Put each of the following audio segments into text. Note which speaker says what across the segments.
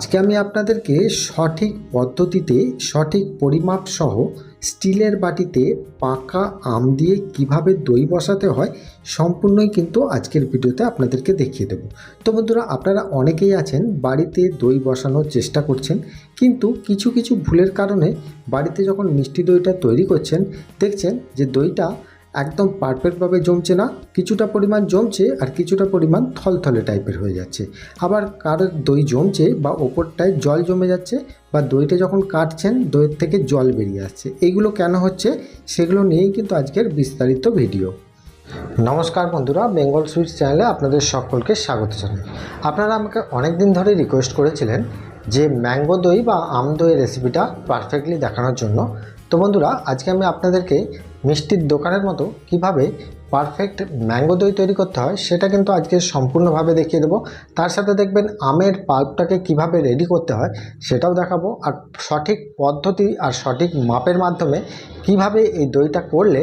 Speaker 1: আজকে আমি আপনাদেরকে সঠিক পদ্ধতিতে সঠিক পরিমাপ সহ স্টিলের বাটিতে পাকা আম দিয়ে কীভাবে দই বসাতে হয় সম্পূর্ণই কিন্তু আজকের ভিডিওতে আপনাদেরকে দেখিয়ে দেবো। তো বন্ধুরা, আপনারা অনেকেই আছেন, বাড়িতে দই বসানোর চেষ্টা করছেন, কিন্তু কিছু কিছু ভুলের কারণে বাড়িতে যখন মিষ্টি দইটা তৈরি করছেন, দেখছেন যে দইটা একদম পারফেক্টভাবে জমছে না, কিছুটা পরিমাণ জমছে আর কিছুটা পরিমাণ থলথলে টাইপের হয়ে যাচ্ছে। আবার কারোর দই জমছে বা ওপরটায় জল জমে যাচ্ছে বা দইটা যখন কাটছেন, দইয়ের থেকে জল বেরিয়ে আসছে। এইগুলো কেন হচ্ছে সেগুলো নিয়েই কিন্তু আজকের বিস্তারিত ভিডিও নমস্কার বন্ধুরা, বেঙ্গল সুইটস চ্যানেলে আপনাদের সকলকে স্বাগত জানাই। আপনারা আমাকে অনেক দিন ধরে রিকোয়েস্ট করেছিলেন যে ম্যাঙ্গো দই বা আম দইয়ের রেসিপিটা পারফেক্টলি দেখানোর জন্য। তো বন্ধুরা, আজকে আমি আপনাদেরকে মিষ্টির দোকানের মতো কীভাবে পারফেক্ট ম্যাঙ্গো দই তৈরি করতে হয় সেটা কিন্তু আজকে সম্পূর্ণভাবে দেখিয়ে দেবো। তার সাথে দেখবেন আমের পাল্পটাকে কীভাবে রেডি করতে হয় সেটাও দেখাবো। আর সঠিক পদ্ধতি আর সঠিক মাপের মাধ্যমে কীভাবে এই দইটা করলে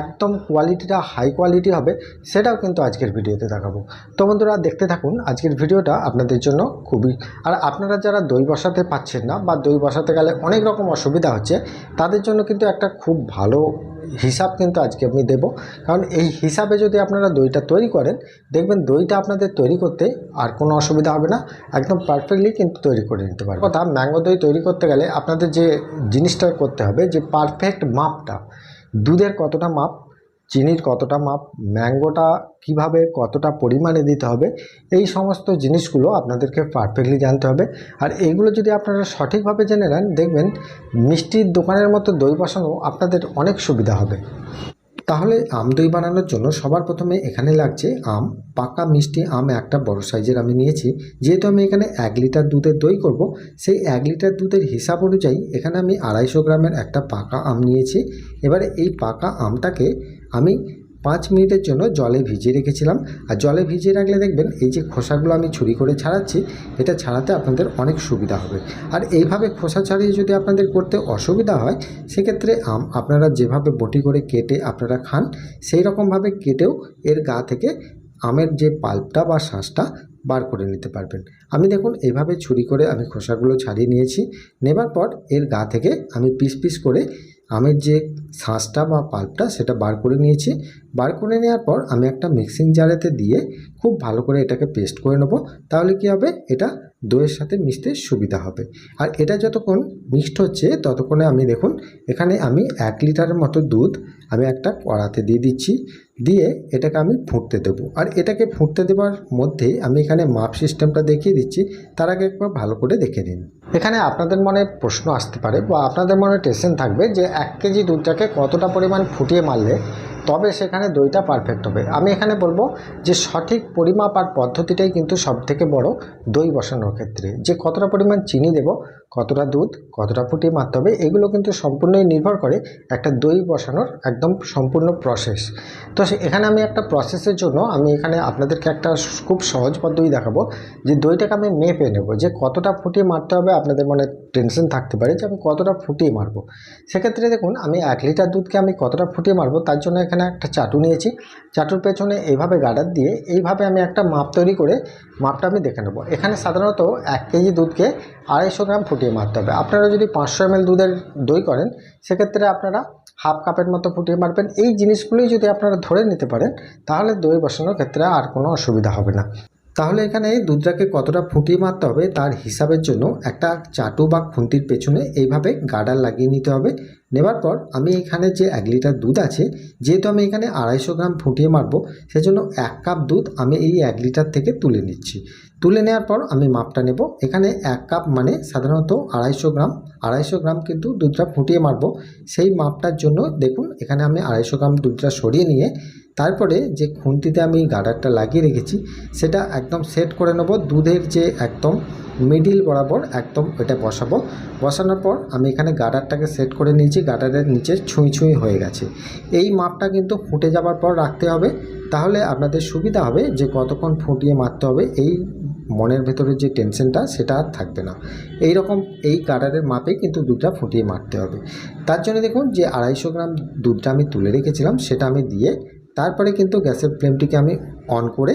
Speaker 1: একদম কোয়ালিটিটা হাই কোয়ালিটি হবে, সেটাও কিন্তু আজকের ভিডিওতে দেখাবো। তো বন্ধুরা, দেখতে থাকুন, আজকের ভিডিওটা আপনাদের জন্য খুবই, আর আপনারা যারা দই বসাতে পাচ্ছেন না বা দই বসাতে গেলে অনেক রকম অসুবিধা হচ্ছে, তাদের জন্য কিন্তু একটা খুব ভালো হিসাব কিন্তু আজকে আমি দেব। কারণ এই হিসাবে যদি আপনারা দইটা তৈরি করেন, দেখবেন দইটা আপনাদের তৈরি করতে আর কোনো অসুবিধা হবে না, একদম পারফেক্টলি কিন্তু তৈরি করে নিতে পারবেন। কথা, ম্যাঙ্গো দই তৈরি করতে গেলে আপনাদের যে জিনিসটা করতে হবে, যে পারফেক্ট মাপটা দুধের কতটা মাপ, চিনির কতটা মাপ, ম্যাঙ্গোটা কীভাবে, কতটা পরিমাণে দিতে হবে, এই সমস্ত জিনিসগুলো আপনাদেরকে পারফেক্টলি জানতে হবে। আর এগুলো যদি আপনারা সঠিকভাবে জেনে নেন, দেখবেন মিষ্টির দোকানের মতো দই বসানো আপনাদের অনেক সুবিধা হবে। তাহলে আম দই বানানোর জন্য সবার প্রথমে এখানে লাগছে আম, পাকা মিষ্টি আম একটা বড় সাইজের আমি নিয়েছি। যেহেতু আমি এখানে এক লিটার দুধের দই করব, সেই এক লিটার দুধের হিসাব অনুযায়ী এখানে আমি আড়াইশো গ্রামের একটা পাকা আম নিয়েছি। এবারে এই পাকা আমটাকে আমি পাঁচ মিনিটের জন্য জলে ভিজিয়ে রেখেছিলাম। আর জলে ভিজিয়ে রাখলে দেখবেন এই যে খোসাগুলো আমি ছুরি করে ছাড়াচ্ছি, এটা ছাড়াতে আপনাদের অনেক সুবিধা হবে। আর এইভাবে খোসা ছাড়িয়ে যদি আপনাদের করতে অসুবিধা হয়, সেক্ষেত্রে আম আপনারা যেভাবে বটি করে কেটে আপনারা খান, সেই রকমভাবে কেটেও এর গা থেকে আমের যে পাল্পটা বা শাঁসটা বার করে নিতে পারবেন। আমি দেখুন এইভাবে ছুরি করে আমি খোসাগুলো ছাড়িয়ে নিয়েছি। নেবার পর এর গা থেকে আমি পিস পিস করে আমের যে শাঁসটা বা পাল্পটা সেটা বার করে নিয়েছি। বার করে নেওয়ার পর আমি একটা মিক্সিং জারেতে দিয়ে খুব ভালো করে এটাকে পেস্ট করে নেব। তাহলে কি হবে? এটা দইয়ের সাথে মিশতে সুবিধা হবে। আর এটা যতক্ষণ মিক্সড হচ্ছে, ততক্ষণে আমি দেখুন, এখানে আমি এক লিটারের মতো দুধ আমি একটা কড়াতে দিয়ে দিচ্ছি। দিয়ে এটাকে আমি ফুটতে দেবো। আর এটাকে ফুটতে দেওয়ার মধ্যে আমি এখানে মাপ সিস্টেমটা দেখিয়ে দিচ্ছি। তার আগে একবার ভালো করে দেখে নিন। এখানে আপনাদের মনে প্রশ্ন আসতে পারে বা আপনাদের মনে টেনশন থাকবে যে এক কেজি দুধটাকে কতটা পরিমাণ ফুটিয়ে মারলে তবে সেখানে দইটা পারফেক্ট হবে। আমি এখানে বলব যে সঠিক পরিমাপ আর পদ্ধতিটাই কিন্তু সব থেকে বড় দই বসানোর ক্ষেত্রে। যে কতটা পরিমাণ চিনি দেব কতটা দুধ, কতটা ফুটিয়ে মারতে হবে, এগুলো কিন্তু সম্পূর্ণই নির্ভর করে একটা দই বসানোর একদম সম্পূর্ণ প্রসেস তো এখানে আমি একটা প্রসেসের জন্য আমি এখানে আপনাদেরকে একটা খুব সহজ পদ্ধতি দেখাবো যে দইটাকে আমি মেপে নেব যে কতটা ফুটিয়ে মারতে হবে, আপনাদের মনে টেনশন থাকতে পারে যে আমি কতটা ফুটিয়ে মারবো। সেক্ষেত্রে দেখুন, আমি এক লিটার দুধকে আমি কতটা ফুটিয়ে মারবো, তার জন্য এখানে একটা চাটু নিয়েছি। চাটুর পেছনে এইভাবে গার্ডার দিয়ে এইভাবে আমি একটা মাপ তৈরি করে মাপটা আমি দেখে নেব। এখানে সাধারণত এক কেজি দুধকে আড়াইশো গ্রাম ফুটিয়ে মারতে হবে। আপনারা যদি পাঁচশো এম দুধের দই করেন, সেক্ষেত্রে আপনারা হাফ কাপের মতো ফুটিয়ে মারবেন। এই জিনিসগুলোই যদি আপনারা ধরে নিতে পারেন, তাহলে দই বসানোর ক্ষেত্রে আর কোনো অসুবিধা হবে না। তাহলে এখানে দুধটাকে কতটা ফুটিয়ে মারতে হবে, তার হিসাবের জন্য একটা চাটু বা খুন্তির পেছনে এইভাবে গার্ডার লাগিয়ে নিতে হবে। নেবার পর আমি এখানে যে এক লিটার দুধ আছে, যেহেতু আমি এখানে আড়াইশো গ্রাম ফুটিয়ে মারবো, সেজন্য এক কাপ দুধ আমি এই এক লিটার থেকে তুলে নিচ্ছি। তুলে নেওয়ার পর আমি মাপটা নেব। এখানে এক কাপ মানে সাধারণত আড়াইশো গ্রাম আড়াইশো গ্রাম কিন্তু দুধটা ফুটিয়ে মারবো। সেই মাপটার জন্য দেখুন, এখানে আমি আড়াইশো গ্রাম দুধটা সরিয়ে নিয়ে, তারপরে যে খুন্তিতে আমি গাডারটা লাগিয়ে রেখেছি, সেটা একদম সেট করে নেব। দুধের যে একদম মিডিল বরাবর একদম এটা বসাবো। বসানোর পর আমি এখানে গাডারটাকে সেট করে নিয়েছি। গার্ডারের নিচে ছুঁই ছুঁই হয়ে গেছে। এই মাপটা কিন্তু ফুটে যাবার পর রাখতে হবে। তাহলে আপনাদের সুবিধা হবে যে কতক্ষণ ফুটিয়ে মারতে হবে, এই মনের ভেতরে যে টেনশনটা সেটা আর থাকবে না। এই রকম এই গার্ডারের মাপে কিন্তু দুধটা ফুটিয়ে মারতে হবে। তার জন্য দেখুন যে আড়াইশো গ্রাম দুধটা আমি তুলে রেখেছিলাম, সেটা আমি দিয়ে তারপরে কিন্তু গ্যাসের ফ্লেমটিকে আমি অন করে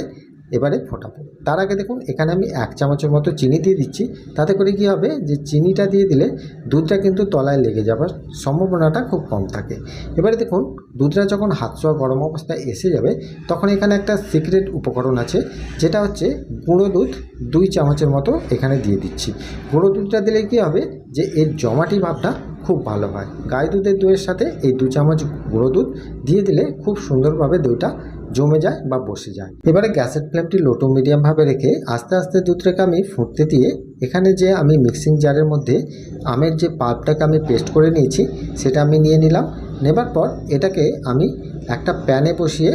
Speaker 1: এবারে ফোটাবো। তার আগে দেখুন, এখানে আমি এক চামচের মতো চিনি দিয়ে দিচ্ছি। তাতে করে কি হবে, যে চিনিটা দিয়ে দিলে দুধটা কিন্তু তলায় লেগে যাবার সম্ভাবনাটা খুব কম থাকে। এবারে দেখুন, দুধটা যখন হাত ছোঁয়া গরম অবস্থায় এসে যাবে, তখন এখানে একটা সিক্রেট উপকরণ আছে, যেটা হচ্ছে গুঁড়ো দুধ দুই চামচের মতো এখানে দিয়ে দিচ্ছি। গুঁড়ো দুধটা দিলে কি হবে, যে এর জমাটি ভাবটা খুব ভালো হয়। গায়ে দুধের দইয়ের সাথে এই দু চামচ গুঁড়ো দুধ দিয়ে দিলে খুব সুন্দরভাবে দইটা জমে যায় বা বসে যায়। এবারে গ্যাসের ফ্লেমটি লোটো মিডিয়ামভাবে রেখে আস্তে আস্তে দুধটাকে আমি ফুটতে দিয়ে এখানে যে আমি মিক্সিং জারের মধ্যে আমের যে পাল্পটাকে আমি পেস্ট করে নিয়েছি, সেটা আমি নিয়ে নিলাম। নেবার পর এটাকে আমি একটা প্যানে বসিয়ে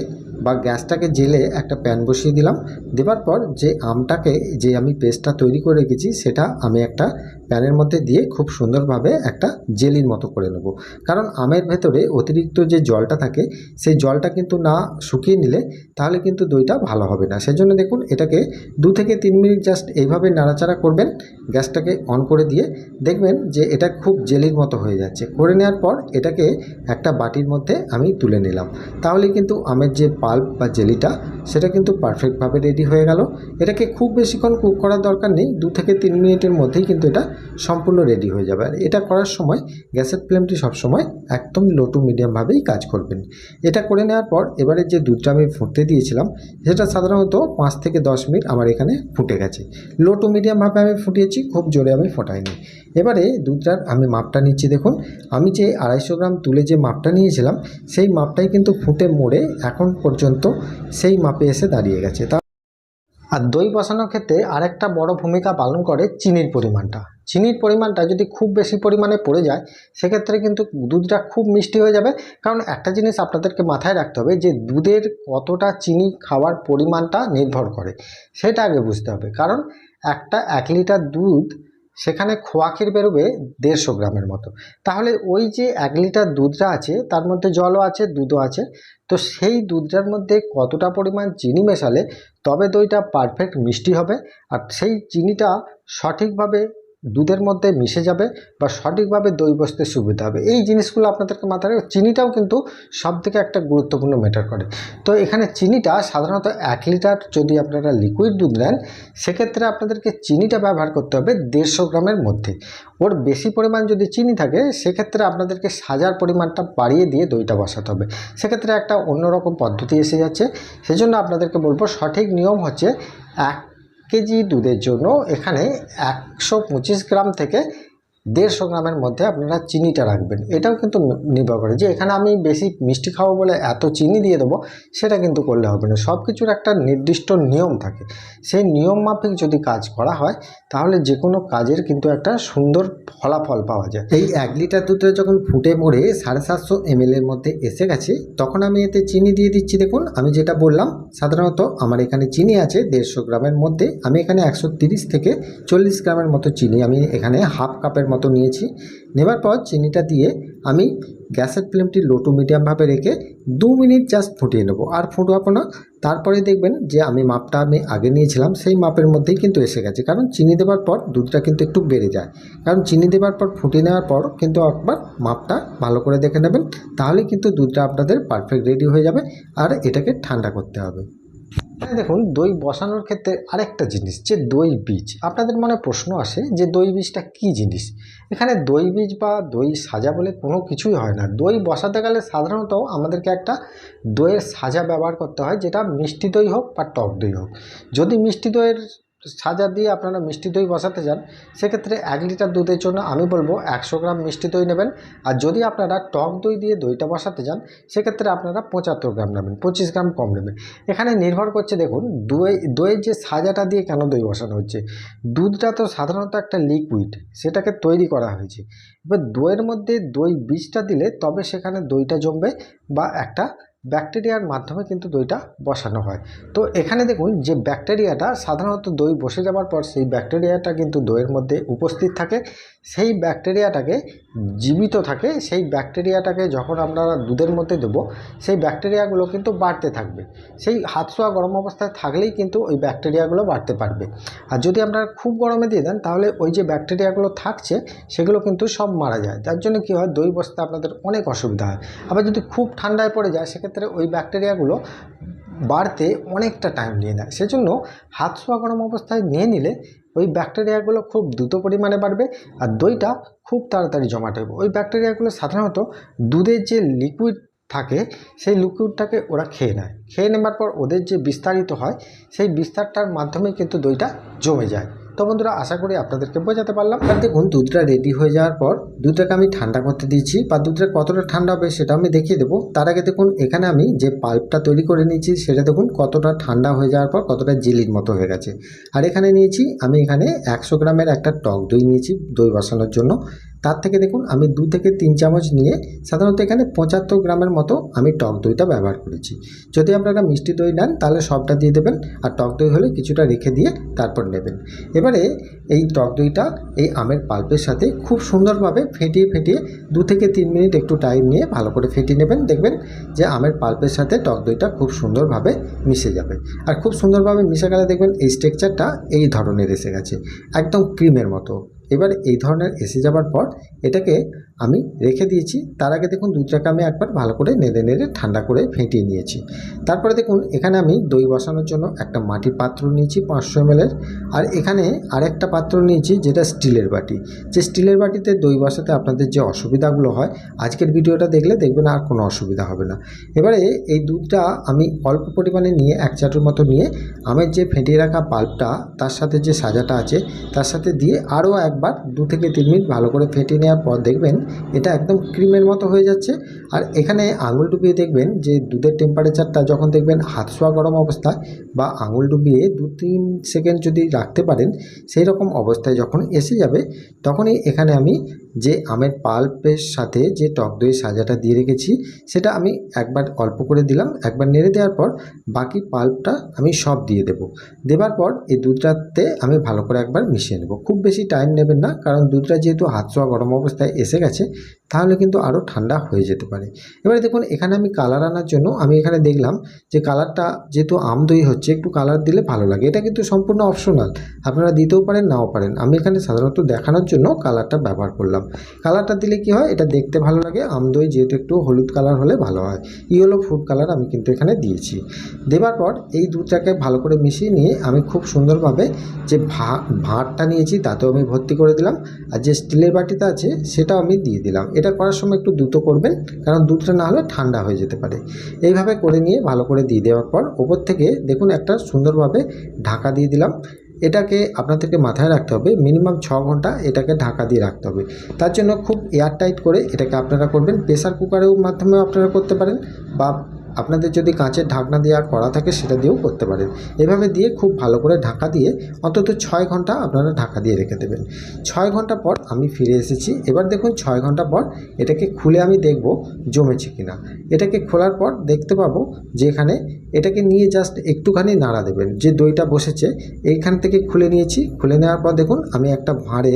Speaker 1: বা গ্যাসটাকে জেলে একটা প্যান বসিয়ে দিলাম। দেওয়ার পর যে আমটাকে, যে আমি পেস্টটা তৈরি করে রেখেছি, সেটা আমি একটা প্যানের মধ্যে দিয়ে খুব সুন্দরভাবে একটা জেলির মতো করে নেব। কারণ আমের ভেতরে অতিরিক্ত যে জলটা থাকে, সেই জলটা কিন্তু না শুকিয়ে নিলে তাহলে কিন্তু দইটা ভালো হবে না। সেজন্য দেখুন, এটাকে দু থেকে তিন মিনিট জাস্ট এইভাবে নাড়াচাড়া করবেন। গ্যাসটাকে অন করে দিয়ে দেখবেন যে এটা খুব জেলির মতো হয়ে যাচ্ছে। করে নেওয়ার পর এটাকে একটা বাটির মধ্যে আমি তুলে নিলাম। তাহলে কিন্তু আমের যে পাল্প বা জেলিটা, সেটা কিন্তু পারফেক্টভাবে রেডি হয়ে গেল। এটাকে খুব বেশিক্ষণ কুক করার দরকার নেই, দু থেকে তিন মিনিটের মধ্যেই কিন্তু এটা সম্পূর্ণ রেডি হয়ে যাবে। আর এটা করার সময় গ্যাসের ফ্লেমটি সবসময় একদম লো টু মিডিয়ামভাবেই কাজ করবেন। এটা করে নেওয়ার পর এবারে যে দুধটা আমি ফুটতে দিয়েছিলাম, সেটা সাধারণত পাঁচ থেকে দশ মিনিট আমার এখানে ফুটে গেছে। লো টু মিডিয়ামভাবে আমি ফুটিয়েছি, খুব জোরে আমি ফোটাইনি। এবারে দুধটার আমি মাপটা নিচ্ছি, দেখুন। আমি যে আড়াইশো গ্রাম তুলে যে মাপটা নিয়েছিলাম, সেই মাপটাই কিন্তু ফুটে মোড়ে এখন পর্যন্ত সেই মাপে এসে দাঁড়িয়ে গেছে। তা আর দই বসানোর ক্ষেত্রে আরেকটা বড় ভূমিকা পালন করে চিনির পরিমাণটা। চিনির পরিমাণটা যদি খুব বেশি পরিমাণে পড়ে যায়, সেক্ষেত্রে কিন্তু দুধটা খুব মিষ্টি হয়ে যাবে। কারণ একটা জিনিস আপনাদেরকে মাথায় রাখতে হবে যে, দুধের কতটা চিনি খাওয়ার পরিমাণটা নির্ভর করে। সেটা আগে বুঝতে হবে। কারণ একটা এক লিটার দুধ সেখানে খোয়া ক্ষীর বেরোবে দেড়শো গ্রামের মতো। তাহলে ওই যে এক লিটার দুধটা আছে, তার মধ্যে জলও আছে, দুধও আছে। তো সেই দুধটার মধ্যে কতটা পরিমাণ চিনি মেশালে তবে দইটা পারফেক্ট মিষ্টি হবে। আর সেই চিনিটা সঠিকভাবে দুধের মধ্যে মিশে যাবে বা সঠিকভাবে দই বসতে সুবিধা হবে। এই জিনিসগুলো আপনাদেরকে মাথায় রাখবে চিনিটাও কিন্তু সব থেকে একটা গুরুত্বপূর্ণ ম্যাটার করে। তো এখানে চিনিটা সাধারণত এক লিটার যদি আপনারা লিকুইড দুধ নেন, সেক্ষেত্রে আপনাদেরকে চিনিটা ব্যবহার করতে হবে দেড়শো গ্রামের মধ্যে। ওর বেশি পরিমাণ যদি চিনি থাকে, সেক্ষেত্রে আপনাদেরকে সাজার পরিমাণটা বাড়িয়ে দিয়ে দইটা বসাতে হবে। সেক্ষেত্রে একটা অন্যরকম পদ্ধতি এসে যাচ্ছে। সেজন্য আপনাদেরকে বলব সঠিক নিয়ম হচ্ছে এক কেজি দুধের জন্য এখানে একশো পঁচিশ গ্রাম থেকে দেড়শো গ্রামের মধ্যে আপনারা চিনিটা রাখবেন। এটাও কিন্তু নির্ভর করে যে এখানে আমি বেশি মিষ্টি খাব বলে এত চিনি দিয়ে দেবো, সেটা কিন্তু করলে হবে না। সব কিছুর একটা নির্দিষ্ট নিয়ম থাকে। সেই নিয়ম মাফিক যদি কাজ করা হয়, তাহলে যে কোনো কাজের কিন্তু একটা সুন্দর ফলাফল পাওয়া যায়। এই এক লিটার দুধটা যখন ফুটে মরে সাড়ে সাতশো এমএলের মধ্যে এসে গেছে, তখন আমি এতে চিনি দিয়ে দিচ্ছি। দেখুন, আমি যেটা বললাম, সাধারণত আমার এখানে চিনি আছে দেড়শো গ্রামের মধ্যে, আমি এখানে একশো থেকে চল্লিশ গ্রামের মতো চিনি আমি এখানে হাফ কাপের মতো নিয়েছি। নেবার পর চিনিটা দিয়ে আমি গ্যাসের ফ্লেমটি লো টু মিডিয়ামভাবে রেখে দু মিনিট জাস্ট ফুটিয়ে নেব। আর ফুটবো না। তারপরে দেখবেন যে আমি মাপটা আমি আগে নিয়েছিলাম, সেই মাপের মধ্যেই কিন্তু এসে গেছে। কারণ চিনি দেওয়ার পর দুধটা কিন্তু একটু বেড়ে যায়। কারণ চিনি দেওয়ার পর, ফুটিয়ে নেওয়ার পর কিন্তু একবার মাপটা ভালো করে দেখে নেবেন, তাহলে কিন্তু দুধটা আপনাদের পারফেক্ট রেডি হয়ে যাবে। আর এটাকে ঠান্ডা করতে হবে। দেখুন, দই বসানোর ক্ষেত্রে আরেকটা জিনিস, যে দই বীজ। আপনাদের মনে প্রশ্ন আসে যে দই বীজটা কি জিনিস? এখানে দই বীজ বা দই সাজা বলে কোনো কিছুই হয় না। দই বসাতে গেলে সাধারণত আমাদেরকে একটা দইয়ের সাজা ব্যবহার করতে হয়, যেটা মিষ্টি দই হোক বা টক দই হোক। যদি মিষ্টি দইয়ের সাজা দিয়ে আপনারা মিষ্টি দই বসাতে যান, সেক্ষেত্রে এক লিটার দুধের জন্য আমি বলব একশো গ্রাম মিষ্টি দই নেবেন। আর যদি আপনারা টক দই দিয়ে দইটা বসাতে যান, সেক্ষেত্রে আপনারা পঁচাত্তর গ্রাম নেবেন, পঁচিশ গ্রাম কম নেবেন। এখানে নির্ভর করছে দেখুন, দই, দইয়ের যে সাজাটা দিয়ে কেন দই বসানো হচ্ছে। দুধটা তো সাধারণত একটা লিকুইড সেটাকে তৈরি করা হয়েছে। এবার দইয়ের মধ্যে দই বীজটা দিলে তবে সেখানে দইটা জমবে বা একটা ব্যাকটেরিয়ার মাধ্যমে কিন্তু দইটা বসানো হয়। তো এখানে দেখুন যে ব্যাকটেরিয়াটা সাধারণত দই বসে যাওয়ার পর সেই ব্যাকটেরিয়াটা কিন্তু দইয়ের মধ্যে উপস্থিত থাকে। সেই ব্যাকটেরিয়াটাকে জীবিত থাকে। সেই ব্যাকটেরিয়াটাকে যখন আমরা দুধের মধ্যে দেবো, সেই ব্যাকটেরিয়াগুলো কিন্তু বাড়তে থাকবে। সেই হাত ছোঁয়া গরম অবস্থায় থাকলেই কিন্তু ওই ব্যাকটেরিয়াগুলো বাড়তে পারবে। আর যদি আপনারা খুব গরমে দিয়ে দেন, তাহলে ওই যে ব্যাকটেরিয়াগুলো থাকছে, সেগুলো কিন্তু সব মারা যায়। তার জন্য কী হয়, দই বসতে আপনাদের অনেক অসুবিধা হয়। আবার যদি খুব ঠান্ডায় পড়ে যায়, সেক্ষেত্রে ওই ব্যাকটেরিয়াগুলো বাড়তে অনেকটা টাইম নিয়ে নেয়। সেজন্য হাত ছোঁয়া গরম অবস্থায় নিয়ে নিলে ওই ব্যাকটেরিয়াগুলো খুব দ্রুত পরিমাণে বাড়বে আর দইটা খুব তাড়াতাড়ি জমাট হবে ওই ব্যাকটেরিয়াগুলো সাধারণত দুধের যে লিকুইড থাকে, সেই লিকুইডটাকে ওরা খেয়ে নেয়। খেয়ে নেবার পর ওদের যে বিস্তারিত হয়, সেই বিস্তারটার মাধ্যমে কিন্তু দইটা জমে যায়। তো বন্ধুরা, আশা করি আপনাদেরকে বোঝাতে পারলাম। আর দেখুন, দুধটা রেডি হয়ে যাওয়ার পর দুধটাকে আমি ঠান্ডা করতে দিয়েছি বা দুধটা কতটা ঠান্ডা হবে সেটা আমি দেখিয়ে দেবো। তার আগে দেখুন, এখানে আমি যে পাল্পটা তৈরি করে নিয়েছি সেটা দেখুন, কতটা ঠান্ডা হয়ে যাওয়ার পর কতটা জিলির মতো হয়ে গেছে। আর এখানে নিয়েছি, আমি এখানে একশো গ্রামের একটা টক দই নিয়েছি দই বসানোর জন্য। তার থেকে দেখুন, আমি দু থেকে তিন চামচ নিয়ে সাধারণত এখানে পঁচাত্তর গ্রামের মতো আমি টক দইটা ব্যবহার করেছি। যদি আপনারা মিষ্টি দই নেন, তাহলে সবটা দিয়ে দেবেন আর টক দই হলে কিছুটা রেখে দিয়ে তারপর নেবেন। এবারে এই টক দইটা এই আমের পাল্পের সাথে খুব সুন্দরভাবে ফেটিয়ে ফেটিয়ে দু থেকে তিন মিনিট একটু টাইম নিয়ে ভালো করে ফেটিয়ে নেবেন। দেখবেন যে আমের পাল্পের সাথে টক দইটা খুব সুন্দরভাবে মিশে যাবে। আর খুব সুন্দরভাবে মিশে গেলে দেখবেন এই স্ট্রাকচারটা এই ধরনের এসে গেছে, একদম ক্রিমের মতো। এবার এই ধরনের এসে যাবার পর এটাকে আমি রেখে দিয়েছি। তার আগে দেখুন দুধটাকে আমি একবার ভালো করে নেড়ে নেড়ে ঠান্ডা করে ফেটিয়ে নিয়েছি। তারপরে দেখুন এখানে আমি দই বসানোর জন্য একটা মাটির পাত্র নিয়েছি পাঁচশো এমএলের আর এখানে আরেকটা পাত্র নিয়েছি যেটা স্টিলের বাটি। যে স্টিলের বাটিতে দই বসাতে আপনাদের যে অসুবিধাগুলো হয়, আজকের ভিডিওটা দেখলে দেখবেন আর কোনো অসুবিধা হবে না। এবারে এই দুধটা আমি অল্প পরিমাণে নিয়ে, এক চাটুর মতো নিয়ে, আমের যে ফেটিয়ে রাখা পাল্পটা তার সাথে যে সাজাটা আছে, তার সাথে দিয়ে আরও একবার দু থেকে তিন মিনিট ভালো করে ফেটিয়ে নেওয়ার পর দেখবেন এটা একদম ক্রিমের মতো হয়ে যাচ্ছে। আর এখানে আঙুল ডুবিয়ে দেখবেন যে দুধের টেম্পারেচারটা যখন দেখবেন হাত ছোঁয়া গরম অবস্থায় বা আঙুল ডুবিয়ে দু তিন সেকেন্ড যদি রাখতে পারেন সেই রকম অবস্থায় যখন এসে যাবে, তখনই এখানে আমি যে আমের পাল্পের সাথে যে টক দই সাজাটা দিয়ে রেখেছি, সেটা আমি একবার অল্প করে দিলাম। একবার নেড়ে দেওয়ার পর বাকি পাল্পটা আমি সব দিয়ে দেব। দেবার পর এই দুধটাতে আমি ভালো করে একবার মিশিয়ে নেব। খুব বেশি টাইম নেবেন না, কারণ দুধটা যেহেতু হাত ছোঁয়া গরম অবস্থায় এসে গেছে আছে তাহলে কিন্তু আরও ঠান্ডা হয়ে যেতে পারে। এবারে দেখুন, এখানে আমি কালার আনার জন্য আমি এখানে দেখলাম যে কালারটা যেহেতু আম দই হচ্ছে, একটু কালার দিলে ভালো লাগে। এটা কিন্তু সম্পূর্ণ অপশনাল আপনারা দিতেও পারেন, নাও পারেন। আমি এখানে সাধারণত দেখানোর জন্য কালারটা ব্যবহার করলাম। কালারটা দিলে কি হয়, এটা দেখতে ভালো লাগে। আম দই যেহেতু একটু হলুদ কালার হলে ভালো হয়। ইয়েলো ফুড কালার আমি কিন্তু এখানে দিয়েছি। দেবার পর এই দুধটাকে ভালো করে মিশিয়ে নিয়ে আমি খুব সুন্দরভাবে যে ভা, ভাঁড়টা নিয়েছি, তাতেও আমি ভর্তি করে দিলাম। আর যে স্টিলের বাটিটা আছে, সেটাও আমি দিয়ে দিলাম। এটা করার সময় একটু দ্রুত করবেন, কারণ দুধটা না হলে ঠান্ডা হয়ে যেতে পারে। এইভাবে করে নিয়ে ভালো করে দিয়ে দেওয়ার পর ওপর থেকে দেখুন একটা সুন্দরভাবে ঢাকা দিয়ে দিলাম। এটাকে আপনাদেরকে মাথায় রাখতে হবে, মিনিমাম ছ ঘণ্টা এটাকে ঢাকা দিয়ে রাখতে হবে। তার জন্য খুব এয়ারটাইট করে এটাকে আপনারা করবেন। প্রেসার কুকারের মাধ্যমেও আপনারা করতে পারেন বা আপনাদের যদি কাঁচের ঢাকনা দেওয়া করা থাকে, সেটা দিয়েও করতে পারেন। এভাবে দিয়ে খুব ভালো করে ঢাকা দিয়ে অন্তত ছয় ঘণ্টা আপনারা ঢাকা দিয়ে রেখে দেবেন। ছয় ঘণ্টা পর আমি ফিরে এসেছি। এবার দেখুন, ছয় ঘণ্টা পর এটাকে খুলে আমি দেখব জমেছে কিনা। এটাকে খোলার পর দেখতে পাবো যে এখানে এটাকে নিয়ে জাস্ট একটুখানি নাড়া দেবেন। যে দইটা বসেছে, এইখান থেকে খুলে নিয়েছি। খুলে নেওয়ার পর দেখুন, আমি একটা ভাঁড়ে,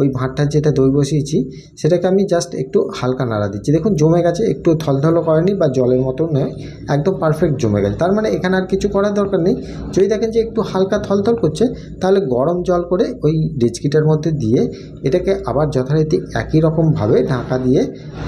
Speaker 1: ওই ভাঁড়টার যেটা দই বসিয়েছি, সেটাকে আমি জাস্ট একটু হালকা নাড়া দিচ্ছি। দেখুন, জমে গেছে, একটু থলথলও করেনি বা জলের মতো নয়, একদম পারফেক্ট জমে গেছে। তার মানে এখানে আর কিছু করার দরকার নেই। যদি দেখেন যে একটু হালকা থলথল করছে, তাহলে গরম জল করে ওই ডেচকিটার মধ্যে দিয়ে এটাকে আবার যথারীতি একই রকমভাবে ঢাকা দিয়ে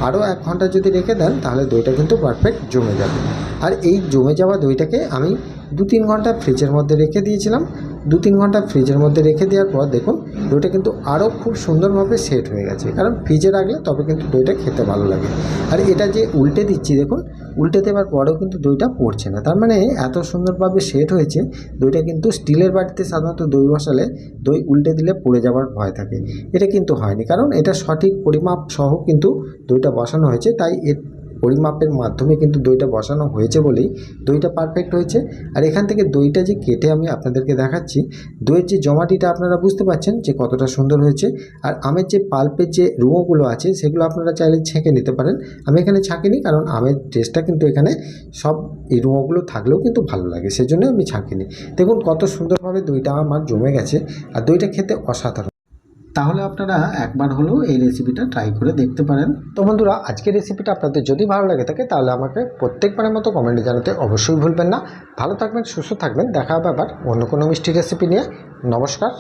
Speaker 1: আরও এক ঘণ্টা যদি রেখে দেন, তাহলে দইটা কিন্তু পারফেক্ট জমে যাবে। আর এই জমে যাওয়া দইটাকে আমি দু তিন ঘণ্টা ফ্রিজের মধ্যে রেখে দিয়েছিলাম। দু তিন ঘণ্টা ফ্রিজের মধ্যে রেখে দেওয়ার পর দেখুন দইটা কিন্তু আরও খুব সুন্দরভাবে সেট হয়ে গেছে। কারণ ফ্রিজে রাখলে তবে কিন্তু দইটা খেতে ভালো লাগে। আর এটা যে উল্টে দিচ্ছি, দেখুন, উল্টে দেওয়ার পরেও কিন্তু দইটা পড়ছে না। তার মানে এত সুন্দরভাবে সেট হয়েছে দইটা কিন্তু স্টিলের বাটিতে সাধারণত দই বসালে দই উল্টে দিলে পড়ে যাওয়ার ভয় থাকে। এটা কিন্তু হয়নি। কারণ এটা সঠিক পরিমাপ সহ কিন্তু দইটা বসানো হয়েছে। তাই এর পরিমাপের মাধ্যমে কিন্তু দইটা বসানো হয়েছে বলেই দইটা পারফেক্ট হয়েছে। আর এখান থেকে দইটা যে কেটে আমি আপনাদেরকে দেখাচ্ছি, দইয়ের যে জমাটিটা আপনারা বুঝতে পারছেন যে কতটা সুন্দর হয়েছে, আর আমের যে পাল্পের যে রুঁয়োগুলো আছে সেগুলো আপনারা চাইলে ছেঁকে নিতে পারেন। আমি এখানে ছাঁকিনি কারণ আমের টেস্টটা কিন্তু এখানে সব এই রুঁয়োগুলো থাকলেও কিন্তু ভালো লাগে সেজন্য আমি ছাঁকিনি। দেখুন কত সুন্দরভাবে দইটা আমার জমে গেছে, আর দইটা খেতে অসাধারণ। তাহলে আপনারা একবার হলেও এই রেসিপিটা ট্রাই করে দেখতে পারেন। তো বন্ধুরা, আজকের রেসিপিটা আপনাদের যদি ভালো লাগে থাকে, তাহলে আমাকে প্রত্যেকবারের মতো কমেন্টে জানাতে অবশ্যই ভুলবেন না। ভালো থাকবেন, সুস্থ থাকবেন। দেখা হবে আবার অন্য কোনো মিষ্টি রেসিপি নিয়ে। নমস্কার।